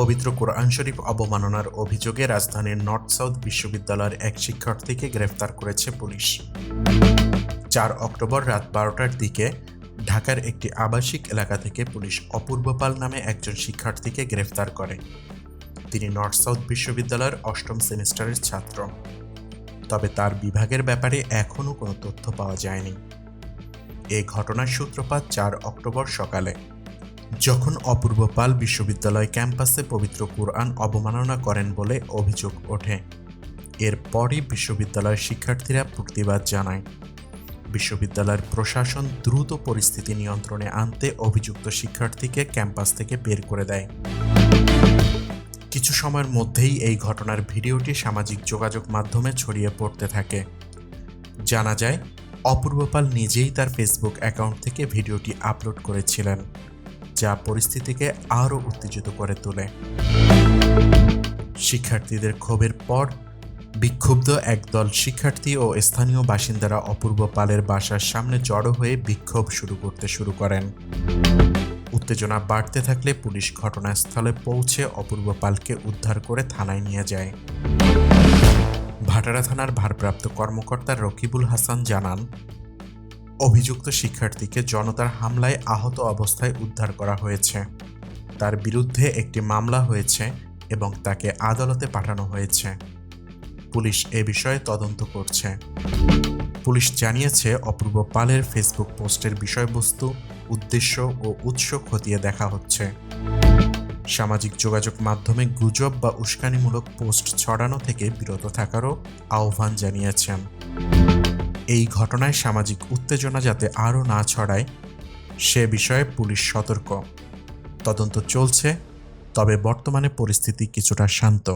পবিত্র কোরআন শরীফ অবমাননার অভিযোগে রাজধানীর নর্থ সাউথ বিশ্ববিদ্যালয়ের এক শিক্ষার্থীকে গ্রেফতার করেছে পুলিশ। চার অক্টোবর রাত বারোটার দিকে ঢাকার একটি আবাসিক এলাকা থেকে পুলিশ অপূর্ব পাল নামে একজন শিক্ষার্থীকে গ্রেফতার করে। তিনি নর্থ সাউথ বিশ্ববিদ্যালয়ের অষ্টম সেমিস্টারের ছাত্র। তবে তার বিভাগের ব্যাপারে এখনও কোনো তথ্য পাওয়া যায়নি। এই ঘটনার সূত্রপাত চার অক্টোবর সকালে। যখন অপূর্ব পাল বিশ্ববিদ্যালয় ক্যাম্পাসে পবিত্র কুরআন অবমাননা করেন বলে অভিযোগ ওঠে এরপরই বিশ্ববিদ্যালয়ের শিক্ষার্থীরা প্রতিবাদ জানায়। বিশ্ববিদ্যালয়ের প্রশাসন দ্রুত পরিস্থিতি নিয়ন্ত্রণে আনতে অভিযুক্ত শিক্ষার্থীকে ক্যাম্পাস থেকে বের করে দেয়। কিছু সময়ের মধ্যেই এই ঘটনার ভিডিওটি সামাজিক যোগাযোগ মাধ্যমে ছড়িয়ে পড়তে থাকে। জানা যায়, অপূর্বপাল নিজেই তার ফেসবুক অ্যাকাউন্ট থেকে ভিডিওটি আপলোড করেছিলেন। যা পরিস্থিতিকে আরও উত্তেজিত করে তোলে। শিক্ষার্থীদের ক্ষোভের পর বিক্ষুব্ধ একদল শিক্ষার্থী ও স্থানীয় বাসিন্দারা অপূর্ব পালের বাসার সামনে জড়ো হয়ে বিক্ষোভ শুরু করতে শুরু করেন। উত্তেজনা বাড়তে থাকলে পুলিশ ঘটনাস্থলে পৌঁছে অপূর্ব পালকে উদ্ধার করে থানায় নিয়ে যায়। ভাটারা থানার ভারপ্রাপ্ত কর্মকর্তা রকিবুল হাসান জানান অভিযুক্ত শিক্ষার্থীকে জনতার হামলায় আহত অবস্থায় উদ্ধার করা হয়েছে। তার বিরুদ্ধে একটি মামলা হয়েছে এবং তাকে আদালতে পাঠানো হয়েছে। পুলিশ এ বিষয়ে তদন্ত করছে। পুলিশ জানিয়েছে, অপূর্ব পালের ফেসবুক পোস্টের বিষয়বস্তু, উদ্দেশ্য ও উৎস খতিয়ে দেখা হচ্ছে। সামাজিক যোগাযোগ মাধ্যমে গুজব বা উস্কানিমূলক পোস্ট ছড়ানো থেকে বিরত থাকারও আহ্বান জানিয়েছেন। এই ঘটনায় সামাজিক উত্তেজনা যাতে আরও না ছড়ায়, সে বিষয়ে পুলিশ সতর্ক। তদন্ত চলছে, তবে বর্তমানে পরিস্থিতি কিছুটা শান্ত।